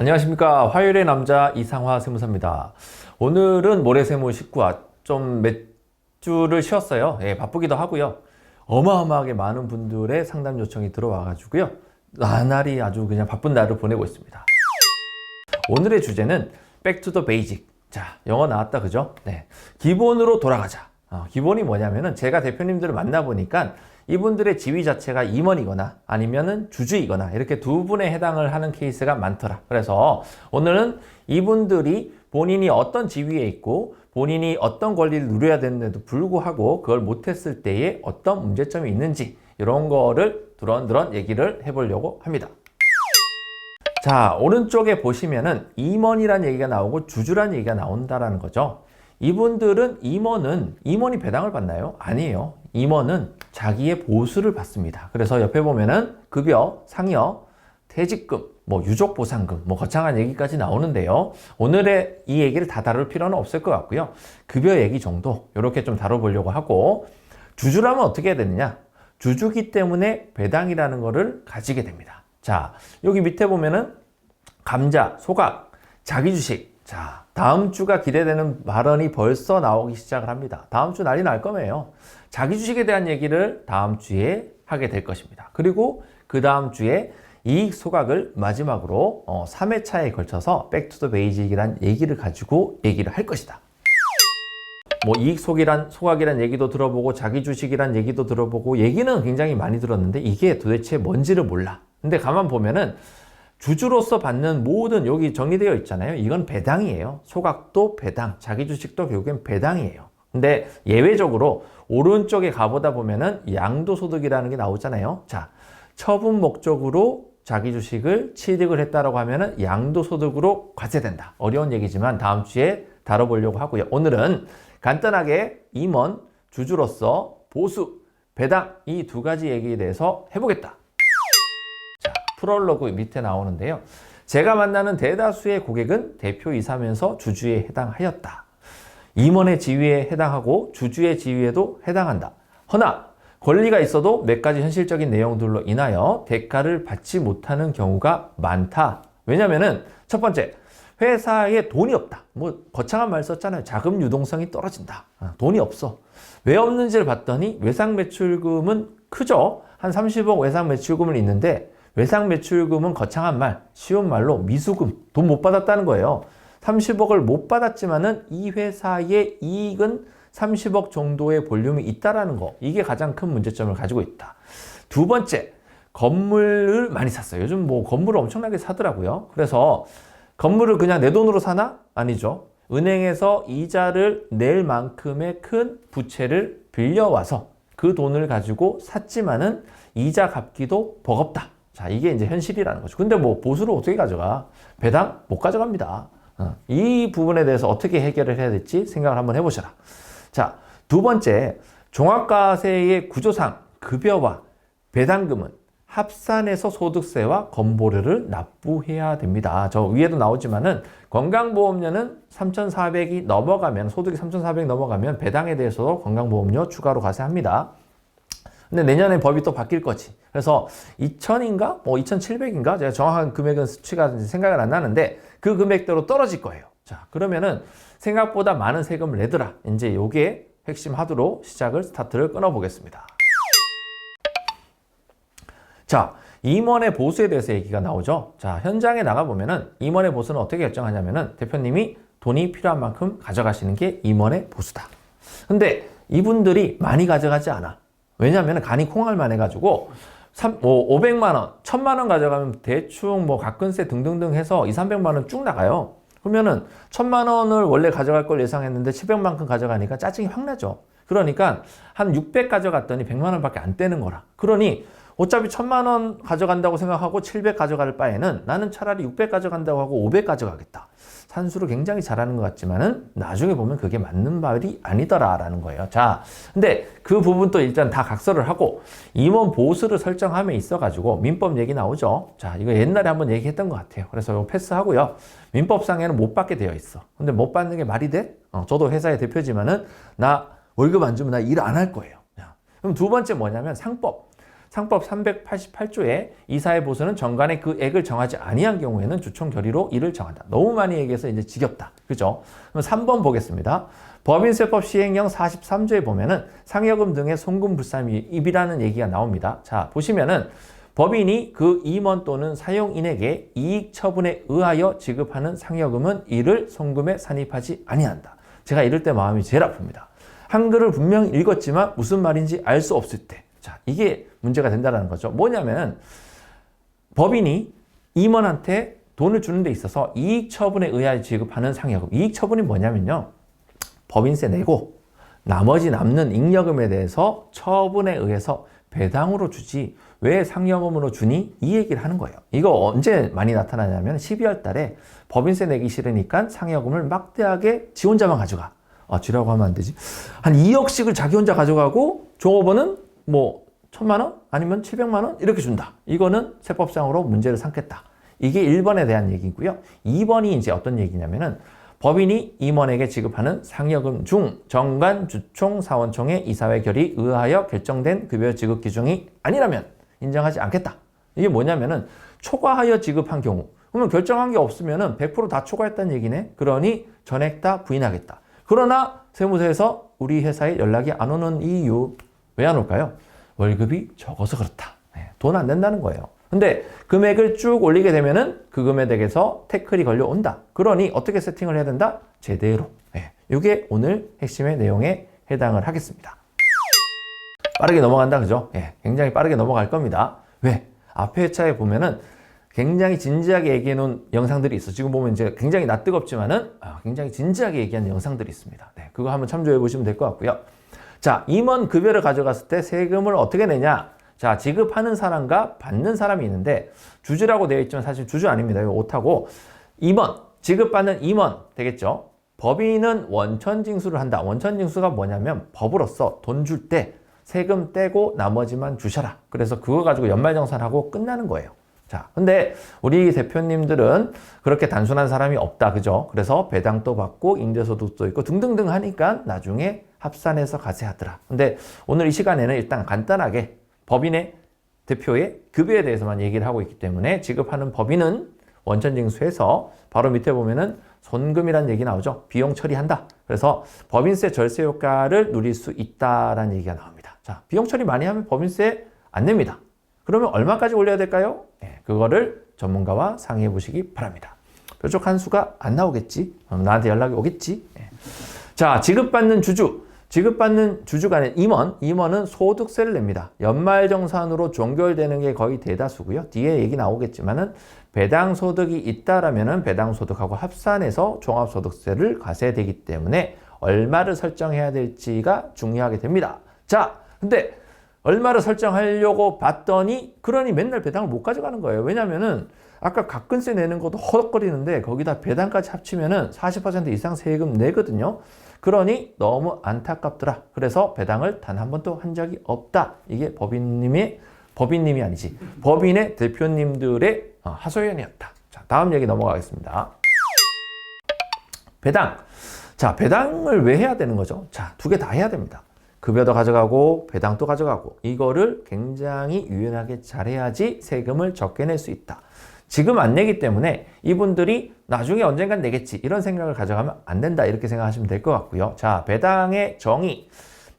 안녕하십니까. 화요일의 남자 이상화 세무사입니다. 오늘은 모래세무 19화 좀 몇 주를 쉬었어요. 예, 바쁘기도 하고요. 어마어마하게 많은 분들의 상담 요청이 들어와 가지고요. 나날이 아주 그냥 바쁜 날을 보내고 있습니다. 오늘의 주제는 the Basic. 자, 영어 나왔다, 그죠? 네. 기본으로 돌아가자. 어, 기본이 뭐냐면은 제가 대표님들을 만나보니까 이분들의 지위 자체가 임원이거나 아니면은 주주이거나 이렇게 두 분에 해당을 하는 케이스가 많더라. 그래서 오늘은 이분들이 본인이 어떤 지위에 있고 본인이 어떤 권리를 누려야 되는데도 불구하고 그걸 못했을 때에 어떤 문제점이 있는지 이런 거를 두런두런 얘기를 해보려고 합니다. 자, 오른쪽에 보시면은 임원이란 얘기가 나오고 주주란 얘기가 나온다라는 거죠. 이분들은 임원은 임원이 배당을 받나요? 아니에요. 임원은 자기의 보수를 받습니다. 그래서 옆에 보면은 급여, 상여, 퇴직금, 뭐 유족 보상금, 뭐 거창한 얘기까지 나오는데요. 오늘의 이 얘기를 다 다룰 필요는 없을 것 같고요. 급여 얘기 정도 이렇게 좀 다뤄보려고 하고 주주라면 어떻게 해야 되느냐? 주주기 때문에 배당이라는 거를 가지게 됩니다. 자, 여기 밑에 보면은 감자, 소각, 자기 주식. 자, 다음 주가 기대되는 발언이 벌써 나오기 시작을 합니다. 다음 주 난리 날 거예요. 자기 주식에 대한 얘기를 다음 주에 하게 될 것입니다. 그리고 그 다음 주에 이익 소각을 마지막으로 어, 3회차에 걸쳐서 백투더 베이직이란 얘기를 가지고 얘기를 할 것이다. 뭐 이익 속이란 소각이란 얘기도 들어보고 자기 주식이란 얘기도 들어보고 얘기는 굉장히 많이 들었는데 이게 도대체 뭔지를 몰라. 근데 가만 보면은 주주로서 받는 모든 여기 정리되어 있잖아요. 이건 배당이에요. 소각도 배당, 자기 주식도 결국엔 배당이에요. 근데 예외적으로 오른쪽에 가보다 보면은 양도소득이라는 게 나오잖아요. 자, 처분 목적으로 자기 주식을 취득을 했다라고 하면은 양도소득으로 과세된다. 어려운 얘기지만 다음 주에 다뤄보려고 하고요. 오늘은 간단하게 임원, 주주로서 보수, 배당 이 두 가지 얘기에 대해서 해보겠다. 자, 프롤로그 밑에 나오는데요. 제가 만나는 대다수의 고객은 대표이사면서 주주에 해당하였다. 임원의 지위에 해당하고 주주의 지위에도 해당한다. 허나 권리가 있어도 몇 가지 현실적인 내용들로 인하여 대가를 받지 못하는 경우가 많다. 왜냐면은 첫 번째, 회사에 돈이 없다. 뭐 거창한 말 썼잖아요. 자금 유동성이 떨어진다. 아, 돈이 없어. 왜 없는지를 봤더니 외상 매출금은 크죠. 한 30억 외상 매출금은 있는데 외상 매출금은 거창한 말, 쉬운 말로 미수금, 돈 못 받았다는 거예요. 30억을 못 받았지만은 이 회사의 이익은 30억 정도의 볼륨이 있다라는 거. 이게 가장 큰 문제점을 가지고 있다. 두 번째, 건물을 많이 샀어요. 요즘 뭐 건물을 엄청나게 사더라고요. 그래서 건물을 그냥 내 돈으로 사나? 아니죠. 은행에서 이자를 낼 만큼의 큰 부채를 빌려와서 그 돈을 가지고 샀지만은 이자 갚기도 버겁다. 자, 이게 이제 현실이라는 거죠. 근데 뭐 보수를 어떻게 가져가? 배당 못 가져갑니다. 어, 이 부분에 대해서 어떻게 해결을 해야 될지 생각을 한번 해보셔라. 자, 두 번째, 종합과세의 구조상 급여와 배당금은 합산해서 소득세와 건보료를 납부해야 됩니다. 저 위에도 나오지만은 건강보험료는 3,400이 넘어가면 소득이 3,400이 넘어가면 배당에 대해서도 건강보험료 추가로 과세합니다. 근데 내년에 법이 또 바뀔 거지. 그래서 2,000인가? 뭐 2,700인가? 제가 정확한 금액은 수치가 생각은 안 나는데 그 금액대로 떨어질 거예요. 자, 그러면은 생각보다 많은 세금을 내더라. 이제 요게 핵심 하드로 시작을 스타트를 끊어 보겠습니다. 자, 임원의 보수에 대해서 얘기가 나오죠. 자, 현장에 나가 보면은 임원의 보수는 어떻게 결정하냐면은 대표님이 돈이 필요한 만큼 가져가시는 게 임원의 보수다. 근데 이분들이 많이 가져가지 않아. 왜냐하면 간이 콩알만 해가지고 3, 뭐 500만 원, 1000만 원 가져가면 대충 뭐 가끔세 등등등 해서 2, 300만 원 쭉 나가요. 그러면은 1000만 원을 원래 가져갈 걸 예상했는데 700만큼 가져가니까 짜증이 확 나죠. 그러니까 한 600 가져갔더니 100만 원밖에 안 떼는 거라. 그러니 어차피 1000만 원 가져간다고 생각하고 700 가져갈 바에는 나는 차라리 600 가져간다고 하고 500 가져가겠다. 산수를 굉장히 잘하는 것 같지만은 나중에 보면 그게 맞는 말이 아니더라라는 거예요. 자, 근데 그 부분도 일단 다 각서를 하고 임원 보수를 설정함에 있어가지고 민법 얘기 나오죠. 자, 이거 옛날에 한번 얘기했던 것 같아요. 그래서 이거 패스하고요. 민법상에는 못 받게 되어 있어. 근데 못 받는 게 말이 돼? 어, 저도 회사의 대표지만은 나 월급 안 주면 나 일 안 할 거예요. 자, 그럼 두 번째 뭐냐면 상법. 상법 388조에 이사의 보수는 정관의 그 액을 정하지 아니한 경우에는 주총 결의로 이를 정한다. 너무 많이 얘기해서 이제 지겹다. 그죠? 그럼 3번 보겠습니다. 법인세법 시행령 43조에 보면은 상여금 등의 송금 불sam입이라는 얘기가 나옵니다. 자, 보시면은 법인이 그 임원 또는 사용인에게 이익 처분에 의하여 지급하는 상여금은 이를 송금에 산입하지 아니한다. 제가 이럴 때 마음이 제일 아픕니다. 한글을 분명 읽었지만 무슨 말인지 알 수 없을 때. 자, 이게 문제가 된다는 거죠. 뭐냐면 법인이 임원한테 돈을 주는 데 있어서 이익 처분에 의하여 지급하는 상여금. 이익 처분이 뭐냐면요. 법인세 내고 나머지 남는 잉여금에 대해서 처분에 의해서 배당으로 주지 왜 상여금으로 주니? 이 얘기를 하는 거예요. 이거 언제 많이 나타나냐면 12월 달에 법인세 내기 싫으니까 상여금을 막대하게 지 혼자만 가져가. 아, 쥐라고 하면 안 되지. 한 2억씩을 자기 혼자 가져가고 종업원은 뭐 천만 원 아니면 700만 원 이렇게 준다. 이거는 세법상으로 문제를 삼겠다. 이게 1번에 대한 얘기고요. 2번이 이제 어떤 얘기냐면은 법인이 임원에게 지급하는 상여금 중 정관, 주총, 사원총의 이사회 결의 의하여 결정된 급여 지급 기준이 아니라면 인정하지 않겠다. 이게 뭐냐면은 초과하여 지급한 경우 그러면 결정한 게 없으면은 100%다 초과했다는 얘기네. 그러니 전액 다 부인하겠다. 그러나 세무서에서 우리 회사에 연락이 안 오는 이유 왜 안 올까요? 월급이 적어서 그렇다. 돈 안 낸다는 거예요. 근데 금액을 쭉 올리게 되면은 그 금액에서 태클이 걸려온다. 그러니 어떻게 세팅을 해야 된다? 제대로. 예. 이게 오늘 핵심의 내용에 해당을 하겠습니다. 빠르게 넘어간다, 그죠? 예. 굉장히 빠르게 넘어갈 겁니다. 왜? 앞에 회차에 보면은 굉장히 진지하게 얘기해 놓은 영상들이 있어. 지금 보면 이제 굉장히 낯뜨겁지만은 아, 굉장히 진지하게 얘기한 영상들이 있습니다. 네, 그거 한번 참조해 보시면 될 것 같고요. 자, 임원 급여를 가져갔을 때 세금을 어떻게 내냐? 자, 지급하는 사람과 받는 사람이 있는데 주주라고 되어 있지만 사실 주주 아닙니다. 이거 오타고 임원, 지급받는 임원 되겠죠? 법인은 원천 징수를 한다. 원천 징수가 뭐냐면 법으로서 돈 줄 때 세금 떼고 나머지만 주셔라. 그래서 그거 가지고 연말정산 하고 끝나는 거예요. 자, 근데 우리 대표님들은 그렇게 단순한 사람이 없다. 그죠? 그래서 배당도 받고 임대소득도 있고 등등등 하니까 나중에 합산해서 가세하더라. 근데 오늘 이 시간에는 일단 간단하게 법인의 대표의 급여에 대해서만 얘기를 하고 있기 때문에 지급하는 법인은 원천징수해서 바로 밑에 보면은 손금이라는 얘기 나오죠. 비용 처리한다. 그래서 법인세 절세 효과를 누릴 수 있다라는 얘기가 나옵니다. 자, 비용 처리 많이 하면 법인세 안 냅니다. 그러면 얼마까지 올려야 될까요? 네, 그거를 전문가와 상의해 보시기 바랍니다. 뾰족한 수가 안 나오겠지? 나한테 연락이 오겠지? 네. 자, 지급받는 주주. 지급받는 아닌 임원, 임원은 소득세를 냅니다. 연말정산으로 종결되는 게 거의 대다수고요. 뒤에 얘기 나오겠지만은 배당 소득이 있다라면은 배당 소득하고 합산해서 종합소득세를 과세야 되기 때문에 얼마를 설정해야 될지가 중요하게 됩니다. 자, 근데 얼마를 설정하려고 봤더니 그러니 맨날 배당을 못 가져가는 거예요. 왜냐면은 아까 가끔세 내는 것도 허덕거리는데 거기다 배당까지 합치면은 40% 이상 세금 내거든요. 그러니 너무 안타깝더라. 그래서 배당을 단 한 번도 한 적이 없다. 이게 법인님의 법인님이 아니지. 법인의 대표님들의 어, 하소연이었다. 자, 다음 얘기 넘어가겠습니다. 배당. 자, 배당을 왜 해야 되는 거죠? 자, 두 개 다 해야 됩니다. 급여도 가져가고 배당도 가져가고 이거를 굉장히 유연하게 잘해야지 세금을 적게 낼 수 있다. 지금 안 내기 때문에 이분들이 나중에 언젠간 내겠지 이런 생각을 가져가면 안 된다 이렇게 생각하시면 될 것 같고요. 자 배당의 정의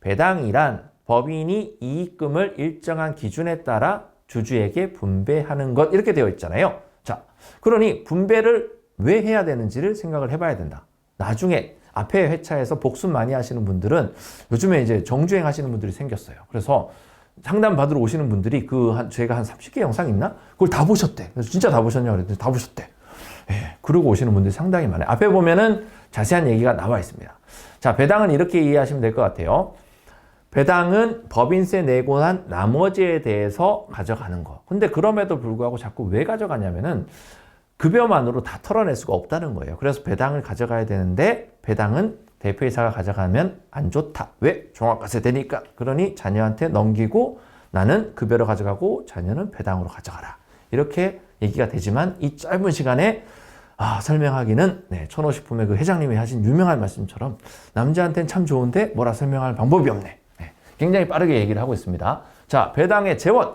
배당이란 법인이 이익금을 일정한 기준에 따라 주주에게 분배하는 것 이렇게 되어 있잖아요. 자 그러니 분배를 왜 해야 되는지를 생각을 해봐야 된다. 나중에 앞에 회차에서 복습 많이 하시는 분들은 요즘에 이제 정주행 하시는 분들이 생겼어요. 그래서 상담 받으러 오시는 분들이 그 한 제가 한 30개 영상 있나? 그걸 다 보셨대. 그래서 진짜 다 보셨냐 그랬더니 다 보셨대. 예, 그러고 오시는 분들이 상당히 많아요. 앞에 보면은 자세한 얘기가 나와 있습니다. 자, 배당은 이렇게 이해하시면 될 것 같아요. 배당은 법인세 내고 난 나머지에 대해서 가져가는 거. 근데 그럼에도 불구하고 자꾸 왜 가져가냐면은 급여만으로 다 털어낼 수가 없다는 거예요. 그래서 배당을 가져가야 되는데 배당은 대표이사가 가져가면 안 좋다. 왜? 종합과세 되니까. 그러니 자녀한테 넘기고 나는 급여로 가져가고 자녀는 배당으로 가져가라. 이렇게 얘기가 되지만 이 짧은 시간에 아, 설명하기는 네, 천호식품의 그 회장님이 하신 유명한 말씀처럼 남자한테는 참 좋은데 뭐라 설명할 방법이 없네. 네, 굉장히 빠르게 얘기를 하고 있습니다. 자, 배당의 재원.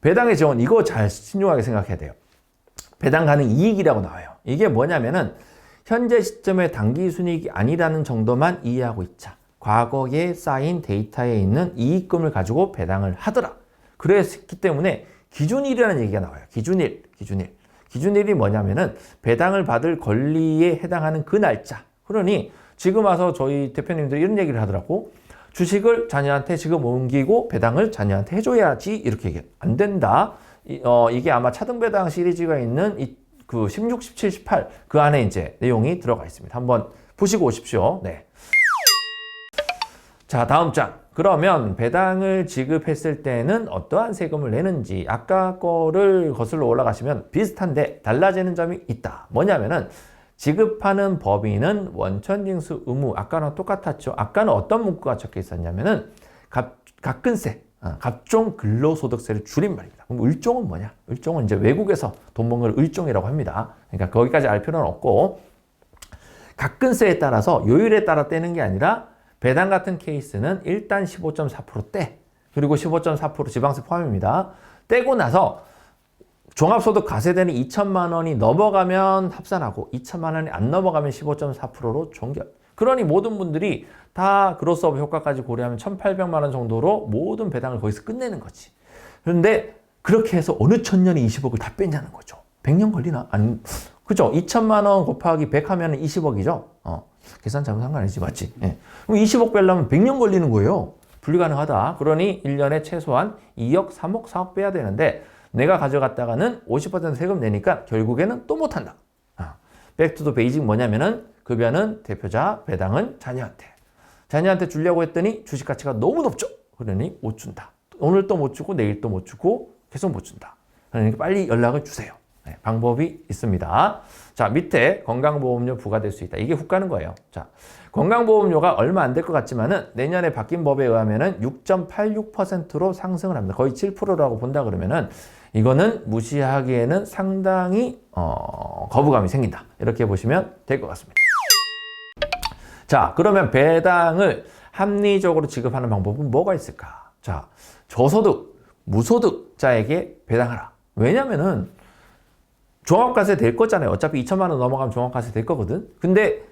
배당의 재원 이거 잘 신중하게 생각해야 돼요. 배당 가능 이익이라고 나와요. 이게 뭐냐면은 현재 시점의 당기 순이익이 아니라는 정도만 이해하고 있자. 과거에 쌓인 데이터에 있는 이익금을 가지고 배당을 하더라. 그랬기 때문에 기준일이라는 얘기가 나와요. 기준일, 기준일. 기준일이 뭐냐면은 배당을 받을 권리에 해당하는 그 날짜. 그러니 지금 와서 저희 대표님들이 이런 얘기를 하더라고. 주식을 자녀한테 지금 옮기고 배당을 자녀한테 해줘야지 이렇게 얘기해. 안 된다. 이, 어, 이게 아마 차등 배당 시리즈가 있는 이, 그 16, 17, 18 그 안에 이제 내용이 들어가 있습니다. 한번 보시고 오십시오. 네. 자, 다음 장. 그러면 배당을 지급했을 때는 어떠한 세금을 내는지 아까 거를 거슬러 올라가시면 비슷한데 달라지는 점이 있다. 뭐냐면은 지급하는 법인은 원천징수 의무 아까랑 똑같았죠. 아까는 어떤 문구가 적혀 있었냐면은 갑, 갑근세, 아, 갑종 근로소득세를 줄임말입니다. 그럼 을종은 뭐냐? 을종은 이제 외국에서 돈번걸 을종이라고 합니다. 그러니까 거기까지 알 필요는 없고 갑근세에 따라서 요율에 따라 떼는 게 아니라 배당 같은 케이스는 일단 15.4% 떼. 그리고 15.4% 지방세 포함입니다. 떼고 나서 종합소득 과세되는 2천만 원이 넘어가면 합산하고 2천만 원이 안 넘어가면 15.4%로 종결. 그러니 모든 분들이 다 그로스업 효과까지 고려하면 1,800만 원 정도로 모든 배당을 거기서 끝내는 거지. 그런데 그렇게 해서 어느 천년이 20억을 다 뺐냐는 거죠. 100년 걸리나? 아니, 그죠? 2천만 원 곱하기 100 하면 20억이죠? 어. 계산 잘못한 거 아니지, 맞지? 예. 그럼 20억 빼려면 100년 걸리는 거예요. 불가능하다. 그러니 1년에 최소한 2억, 3억, 4억 빼야 되는데 내가 가져갔다가는 50% 세금 내니까 결국에는 또 못한다. 아. 백투더 베이직 뭐냐면은 급여는 대표자, 배당은 자녀한테. 자녀한테 주려고 했더니 주식 가치가 너무 높죠. 그러니 못 준다. 오늘 또 못 주고 내일 또 못 주고 계속 못 준다. 그러니까 빨리 연락을 주세요. 네, 방법이 있습니다. 자, 밑에 건강보험료 부과될 수 있다. 이게 훅 가는 거예요. 자, 건강보험료가 얼마 안 될 것 같지만은 내년에 바뀐 법에 의하면은 6.86%로 상승을 합니다. 거의 7%라고 본다 그러면은 이거는 무시하기에는 상당히 어, 거부감이 생긴다. 이렇게 보시면 될 것 같습니다. 자, 그러면 배당을 합리적으로 지급하는 방법은 뭐가 있을까? 자, 저소득, 무소득자에게 배당하라. 왜냐면은 종합과세 될 거잖아요. 어차피 2천만 원 넘어가면 종합과세 될 거거든. 근데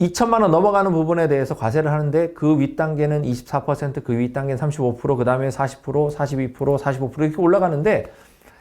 2천만 원 넘어가는 부분에 대해서 과세를 하는데 그 윗단계는 24%, 그 윗단계는 35%, 그 다음에 40%, 42%, 45% 이렇게 올라가는데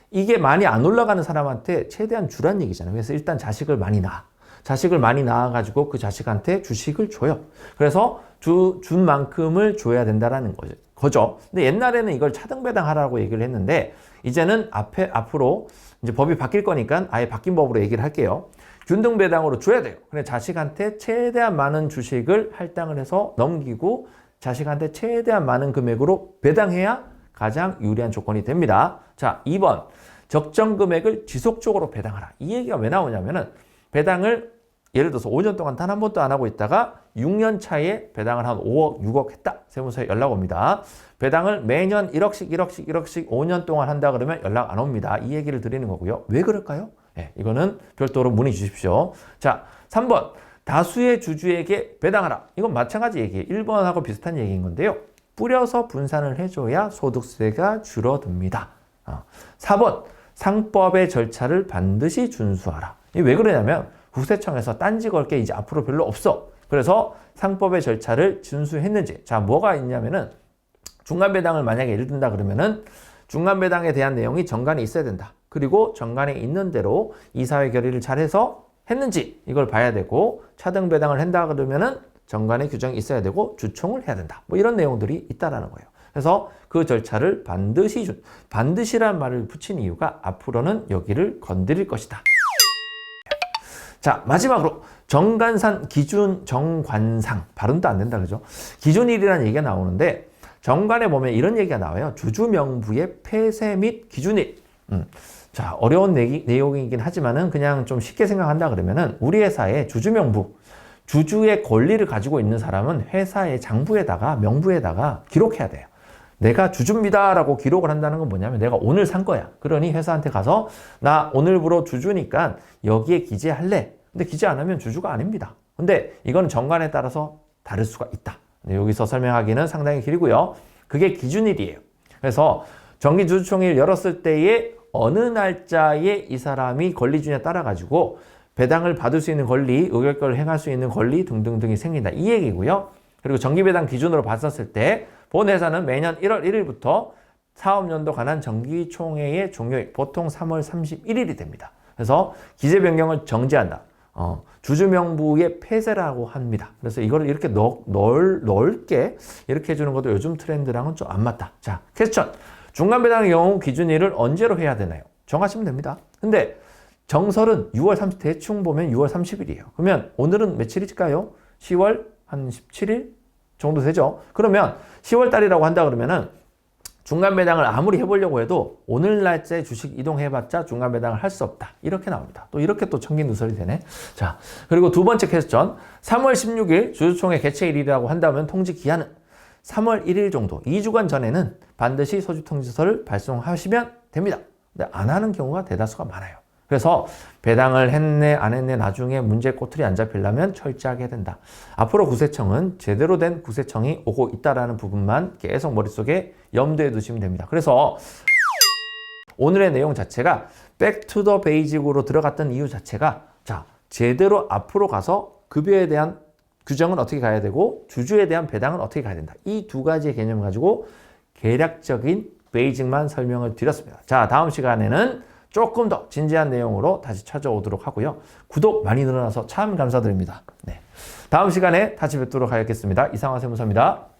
이게 많이 안 올라가는 사람한테 최대한 주란 얘기잖아요. 그래서 일단 자식을 많이 낳아. 자식을 많이 낳아가지고 그 자식한테 주식을 줘요. 그래서 주, 준 만큼을 줘야 된다라는 거죠. 거죠. 근데 옛날에는 이걸 차등배당하라고 얘기를 했는데 이제는 앞에, 앞으로 이제 법이 바뀔 거니까 아예 바뀐 법으로 얘기를 할게요. 균등 배당으로 줘야 돼요. 그래 자식한테 최대한 많은 주식을 할당을 해서 넘기고 자식한테 최대한 많은 금액으로 배당해야 가장 유리한 조건이 됩니다. 자, 2번. 적정 금액을 지속적으로 배당하라. 이 얘기가 왜 나오냐면은 배당을 예를 들어서 5년 동안 단 한 번도 안 하고 있다가 6년 차에 배당을 한 5억, 6억 했다. 세무서에 연락 옵니다. 배당을 매년 1억씩, 1억씩, 1억씩 5년 동안 한다 그러면 연락 안 옵니다. 이 얘기를 드리는 거고요. 왜 그럴까요? 네, 이거는 별도로 문의 주십시오. 자, 3번. 다수의 주주에게 배당하라. 이건 마찬가지 얘기예요. 1번하고 비슷한 얘기인 건데요. 뿌려서 분산을 해줘야 소득세가 줄어듭니다. 어. 4번. 상법의 절차를 반드시 준수하라. 이게 왜 그러냐면 국세청에서 딴지 걸 게 이제 앞으로 별로 없어. 그래서 상법의 절차를 준수했는지. 자, 뭐가 있냐면은 중간 배당을 만약에 예를 든다 그러면은 중간 배당에 대한 내용이 정관에 있어야 된다. 그리고 정관에 있는 대로 이사회 결의를 잘해서 했는지 이걸 봐야 되고 차등 배당을 한다 그러면은 정관에 규정이 있어야 되고 주총을 해야 된다. 뭐 이런 내용들이 있다라는 거예요. 그래서 그 절차를 반드시 준, 반드시란 말을 붙인 이유가 앞으로는 여기를 건드릴 것이다. 자, 마지막으로 정관산 기준 정관상 발음도 안 된다 그죠? 기준일이라는 얘기가 나오는데 정관에 보면 이런 얘기가 나와요. 주주 명부의 폐쇄 및 기준일. 음. 자, 어려운 내기, 내용이긴 하지만은 그냥 좀 쉽게 생각한다 그러면은 우리 회사의 주주 명부 주주의 권리를 가지고 있는 사람은 회사의 장부에다가 명부에다가 기록해야 돼요. 내가 주주입니다라고 기록을 한다는 건 뭐냐면 내가 오늘 산 거야. 그러니 회사한테 가서 나 오늘부로 주주니까 여기에 기재할래. 근데 기재 안 하면 주주가 아닙니다. 근데 이건 정관에 따라서 다를 수가 있다. 네, 여기서 설명하기는 상당히 길고요. 그게 기준일이에요. 그래서 정기주주총회를 열었을 때에 어느 날짜에 이 사람이 권리 주냐에 따라 가지고 배당을 받을 수 있는 권리, 의결권을 행할 수 있는 권리 등등등이 생긴다. 이 얘기고요. 그리고 정기배당 기준으로 봤었을 때 본 회사는 매년 1월 1일부터 사업연도 관한 정기총회의 종료일 보통 3월 31일이 됩니다. 그래서 기재 변경을 정지한다. 어, 주주명부의 폐쇄라고 합니다. 그래서 이거를 이렇게 넓, 넓, 넓 게 이렇게 해주는 것도 요즘 트렌드랑은 좀 안 맞다. 자, 퀘스천. 중간 배당의 경우 기준일을 언제로 해야 되나요? 정하시면 됩니다. 근데 정설은 6월 30, 대충 보면 6월 30일이에요. 그러면 오늘은 며칠일까요? 10월 한 17일 정도 되죠? 그러면 10월 달이라고 한다 그러면은 중간 배당을 아무리 해보려고 해도 오늘 날짜에 주식 이동해봤자 중간 배당을 할 수 없다. 이렇게 나옵니다. 또 이렇게 또 청긴 누설이 되네. 자, 그리고 두 번째 퀘스천. 3월 16일 주주총회 개최일이라고 한다면 통지 기한은 3월 1일 정도, 2주간 전에는 반드시 소집 통지서를 발송하시면 됩니다. 근데 안 하는 경우가 대다수가 많아요. 그래서 배당을 했네 안 했네 나중에 문제 꼬투리 안 잡히려면 철저하게 해야 된다. 앞으로 구세청은 제대로 된 구세청이 오고 있다라는 부분만 계속 머릿속에 염두에 두시면 됩니다. 그래서 오늘의 내용 자체가 백투더 베이직으로 들어갔던 이유 자체가 자 제대로 앞으로 가서 급여에 대한 규정은 어떻게 가야 되고 주주에 대한 배당은 어떻게 가야 된다. 이 두 가지의 개념을 가지고 계략적인 베이직만 설명을 드렸습니다. 자 다음 시간에는 조금 더 진지한 내용으로 다시 찾아오도록 하고요. 구독 많이 늘어나서 참 감사드립니다. 네. 다음 시간에 다시 뵙도록 하겠습니다. 이상화 세무사입니다.